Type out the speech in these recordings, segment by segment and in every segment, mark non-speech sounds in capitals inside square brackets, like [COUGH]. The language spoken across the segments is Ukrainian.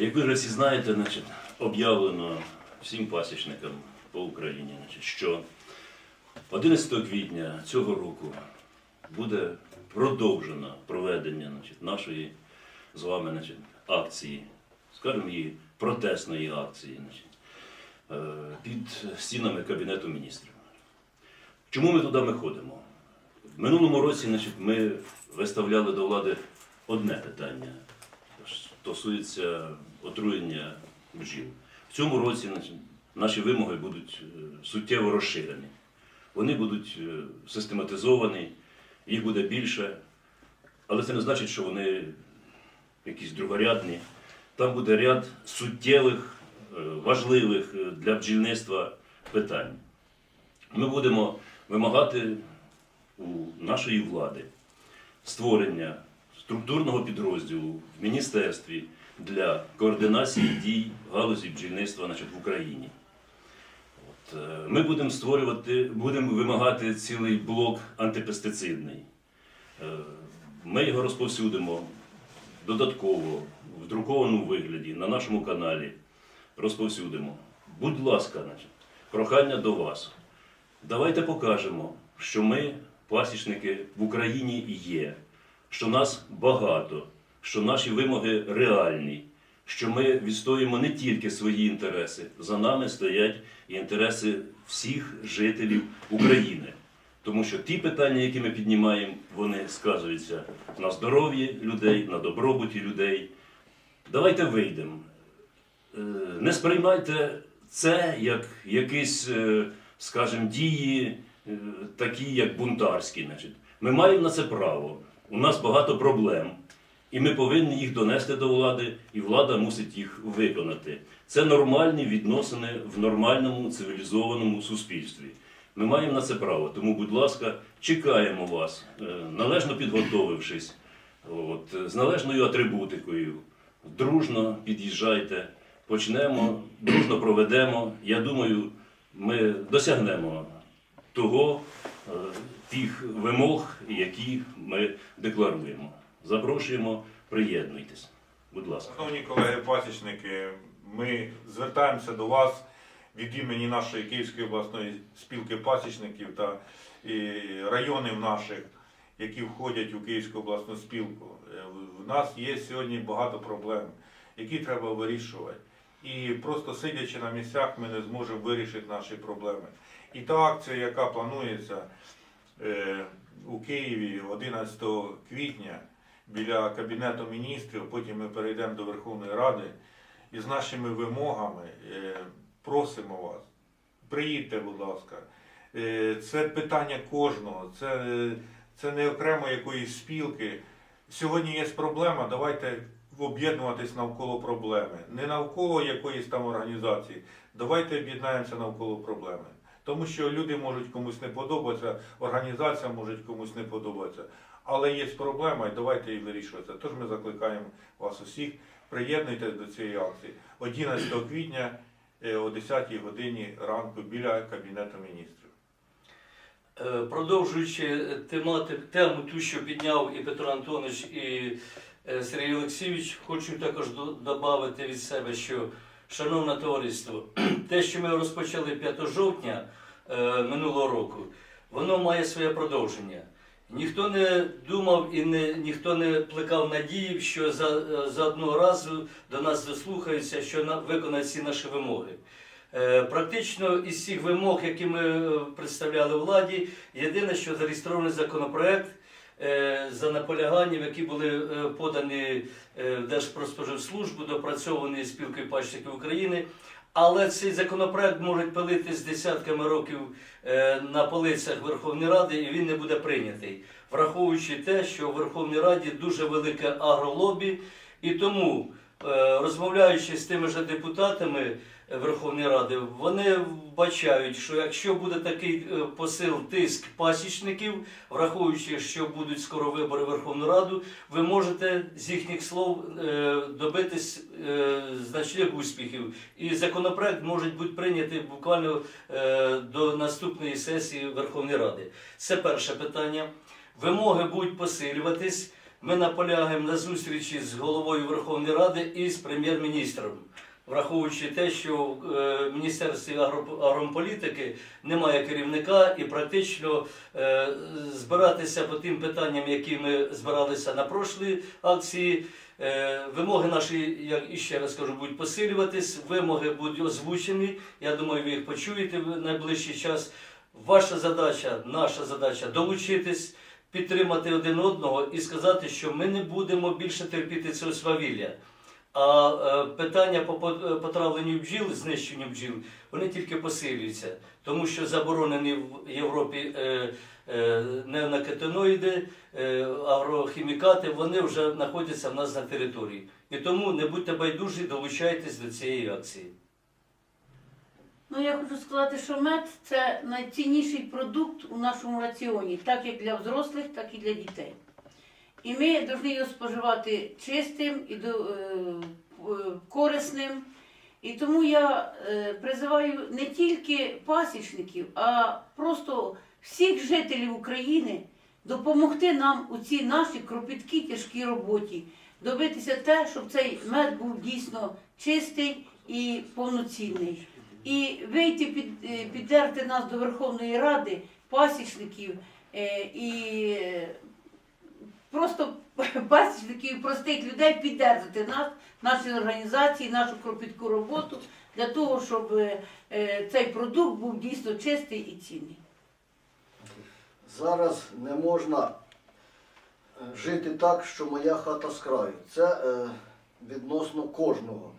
Як ви вже всі знаєте, значить, об'явлено всім пасічникам по Україні, значить, що 11 квітня цього року буде продовжено проведення значить, нашої з вами значить, акції, скажімо її протестної акції значить, е, під стінами Кабінету міністрів. Чому ми туди ми ходимо? В минулому році значить, ми виставляли до влади одне питання стосується отруєння бджіл. В цьому році наші вимоги будуть е, суттєво розширені. Вони будуть е, систематизовані, їх буде більше, але це не значить, що вони якісь другорядні. Там буде ряд суттєвих, е, важливих для бджільництва питань. Ми будемо вимагати у нашої влади створення структурного підрозділу в міністерстві для координації дій галузі бджільництва значить, в Україні. От, е, ми будемо створювати, будемо вимагати цілий блок антипестицидний. Е, Ми його розповсюдимо додатково в друкованому вигляді на нашому каналі. Розповсюдимо. Будь ласка, значить, прохання до вас. Давайте покажемо, що ми, пасічники, в Україні є, що нас багато, що наші вимоги реальні, що ми відстоюємо не тільки свої інтереси, за нами стоять інтереси всіх жителів України. Тому що ті питання, які ми піднімаємо, вони сказуються на здоров'ї людей, на добробуті людей. Давайте вийдемо. Е, Не сприймайте це як якісь, е, скажімо, дії, е, такі, як бунтарські. Ми маємо на це право. У нас багато проблем, і ми повинні їх донести до влади, і влада мусить їх виконати. Це нормальні відносини в нормальному цивілізованому суспільстві. Ми маємо на це право. Тому, будь ласка, чекаємо вас, е, належно підготовившись, от, з належною атрибутикою. Дружно під'їжджайте, почнемо, дружно проведемо. Я думаю, ми досягнемо того, тих вимог, які ми декларуємо. Запрошуємо, приєднуйтесь. Будь ласка. Шановні колеги пасічники, ми звертаємося до вас від імені нашої Київської обласної спілки пасічників та районів наших, які входять у Київську обласну спілку. Е, В нас є сьогодні багато проблем, які треба вирішувати. І просто сидячи на місцях, ми не зможемо вирішити наші проблеми. І та акція, яка планується е, у Києві 11 квітня біля Кабінету міністрів, потім ми перейдемо до Верховної Ради і з нашими вимогами е, просимо вас, приїдьте, будь ласка. Е, Це питання кожного, це, це не окремо якоїсь спілки. Сьогодні є проблема, давайте об'єднуватись навколо проблеми. Не навколо якоїсь там організації. Давайте об'єднаємося навколо проблеми. Тому що люди можуть комусь не подобатися, організація може комусь не подобатися. Але є проблема, і давайте її вирішувати. Тож ми закликаємо вас усіх, приєднуйтесь до цієї акції 11 квітня е, о 10 годині ранку біля Кабінету міністрів. Е, Продовжуючи темати, тему, ту, що підняв і Петро Антонович, і Сергій Олексійович, хочу також додати від себе, що, шановне товариство, [CLEARS THROAT] те, що ми розпочали 5 жовтня е, минулого року, воно має своє продовження. Ніхто не думав і не, ніхто не плекав надії, що за, е, за одного разу до нас дослухаються, що на, виконають всі наші вимоги. Е, Практично із всіх вимог, які ми е, представляли владі, єдине, що зареєстрований законопроект е, за наполяганням, які були е, подані е, в Держпродспоживслужбу, допрацьовані спілкою пачників України. Але цей законопроект може пилитись десятками років е, на полицях Верховної Ради, і він не буде прийнятий, враховуючи те, що в Верховній Раді дуже велике агролобі, і тому, е, розмовляючи з тими ж депутатами Верховної Ради, вони вбачають, що якщо буде такий е, посил тиск пасічників, враховуючи, що будуть скоро вибори Верховну Раду, ви можете з їхніх слов е, добитись е, значних успіхів. І законопроект може бути прийнятий буквально до наступної сесії Верховної Ради. Це перше питання. Вимоги будуть посилюватись. Ми наполягаємо на зустрічі з головою Верховної Ради і з прем'єр-міністром, враховуючи те, що в е, Міністерстві агро- агрополітики немає керівника і практично е, збиратися по тим питанням, які ми збиралися на прошлій акції. Е, Вимоги наші, як іще раз кажу, будуть посилюватись, вимоги будуть озвучені. Я думаю, ви їх почуєте в найближчий час. Ваша задача, наша задача долучитись, підтримати один одного і сказати, що ми не будемо більше терпіти цього свавілля. А е, питання по е, потравленню бджіл, знищенню бджіл, вони тільки посилюються, тому що заборонені в Європі е, неонакотиноїди, агрохімікати, вони вже знаходяться в нас на території. І тому не будьте байдужі, долучайтесь до цієї акції. Ну, я хочу сказати, що мед це найцінніший продукт у нашому раціоні, так як для взрослих, так і для дітей. І ми повинні його споживати чистим і е, е, корисним. І тому я е, призиваю не тільки пасічників, а просто всіх жителів України допомогти нам у цій нашій кропіткій тяжкій роботі, добитися те, щоб цей мед був дійсно чистий і повноцінний і вийти під, піддерти нас до Верховної Ради, пасічників і просто [LAUGHS] пасічників, простих людей піддержати нас, наші організації, нашу кропітку роботу для того, щоб е, е, цей продукт був дійсно чистий і цінний. Зараз не можна е, жити так, що моя хата з краю. Це відносно кожного.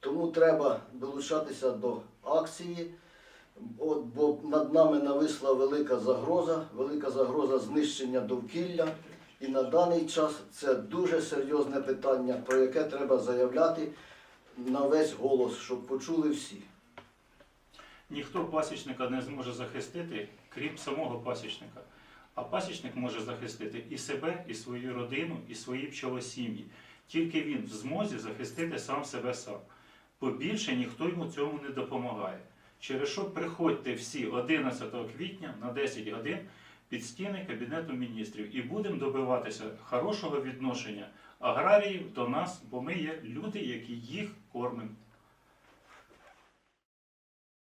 Тому треба долучатися до акції, бо над нами нависла велика загроза, велика загроза знищення довкілля. І на даний час це дуже серйозне питання, про яке треба заявляти на весь голос, щоб почули всі. Ніхто пасічника не зможе захистити, крім самого пасічника. А пасічник може захистити і себе, і свою родину, і свої пчолосім'ї. Тільки він в змозі захистити сам себе сам. Побільше ніхто йому цьому не допомагає. Через що приходьте всі 11 квітня на 10 годин під стіни Кабінету міністрів і будемо добиватися хорошого відношення аграріїв до нас, бо ми є люди, які їх кормимо.